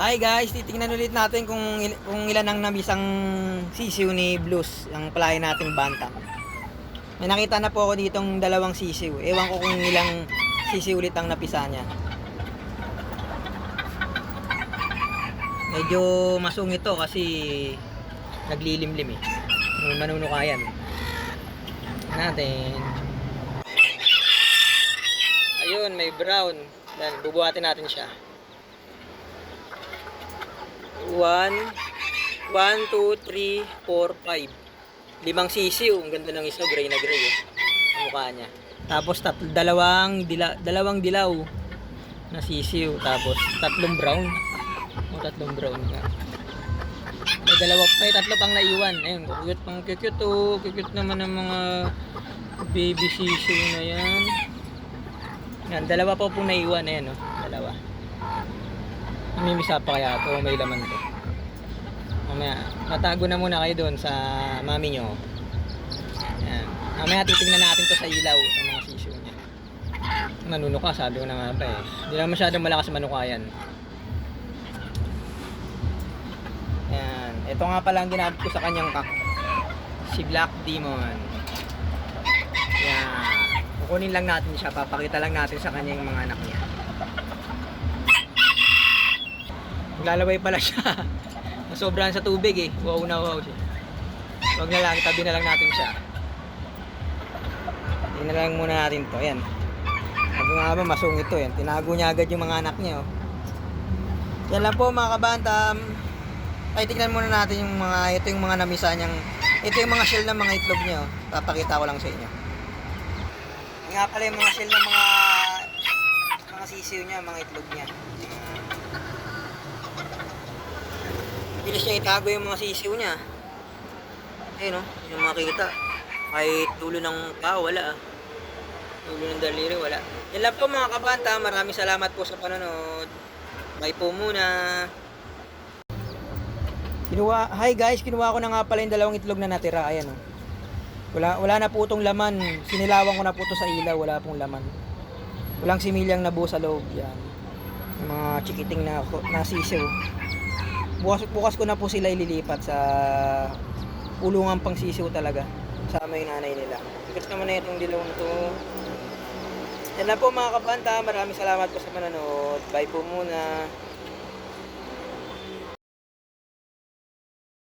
Hi guys, titingnan ulit natin kung, il- kung ilan ang namisang sisiw ni Blues, ang palay nating banta. May nakita na po ako ditong dalawang sisiw. Ewan ko kung ilang sisiw ulit ang napisa niya. Medyo masungit to kasi naglilimlim eh. Manunukayan. Natin. Ayun, may brown. Yan, bubuhatin natin siya. One, one, two, three, four, five. Limang sisiw. Ang ganda ng isa, gray na gray eh. Ang mukha niya. Tapos tat dalawang, dila dalawang dilaw na sisiw. Tapos tatlong brown. O tatlong brown nga. May dalawa, may tatlo pang naiwan. Ayun, cute pang cute oh. Cute naman ng mga baby sisiw na yan. Yan, dalawa pa pong naiwan. Ayan oh, dalawa. Namimisa pa kaya to may laman to. Mamaya, matago na muna kayo doon sa mami nyo. Yan. Mamaya titignan natin to sa ilaw ng mga sisiw niya. Manunuka, sabi ko na nga ba eh. Hindi naman masyadong malakas manukayan. Yan. Ito nga pala ang ginamit ko sa kanyang kak. Si Black Demon. Yan. Kukunin lang natin siya. Papakita lang natin sa kanya mga anak niya. Naglalaway pala siya. Nasobrahan sa tubig eh. Wow na wow siya. Huwag na lang, tabi na lang natin siya. Tingnan na lang muna natin to. Ayan. Sabi nga ba, masungit to. Yan. Tinago niya agad yung mga anak niya. Oh. Yan lang po mga kabantam. Ay, tignan muna natin yung mga, ito yung mga namisa niyang, ito yung mga shell ng mga itlog niya. Oh. Papakita ko lang sa inyo. Nga pala yung mga shell ng mga, mga sisiw niya, mga itlog niya. Bilis niya itago yung mga sisiw niya. Ayun oh, yung makita. Kahit tulo ng paa, wala ah. Tulo ng daliri, wala. Yan lang po mga kabanta. Maraming salamat po sa panonood. Bye po muna. Kinuha, hi guys, kinuha ko na nga pala yung dalawang itlog na natira. Ayan oh. Wala, wala na po itong laman. Sinilawan ko na po ito sa ilaw. Wala pong laman. Walang similyang nabuo sa loob. Yan. Yung mga chikiting na, na sisiw. Bukas, bukas ko na po sila ililipat sa ulungan pang sisiw talaga. Sama yung nanay nila. Sikat naman na itong dilawang to. Yan lang po mga kabanta. Maraming salamat po sa manonood. Bye po muna.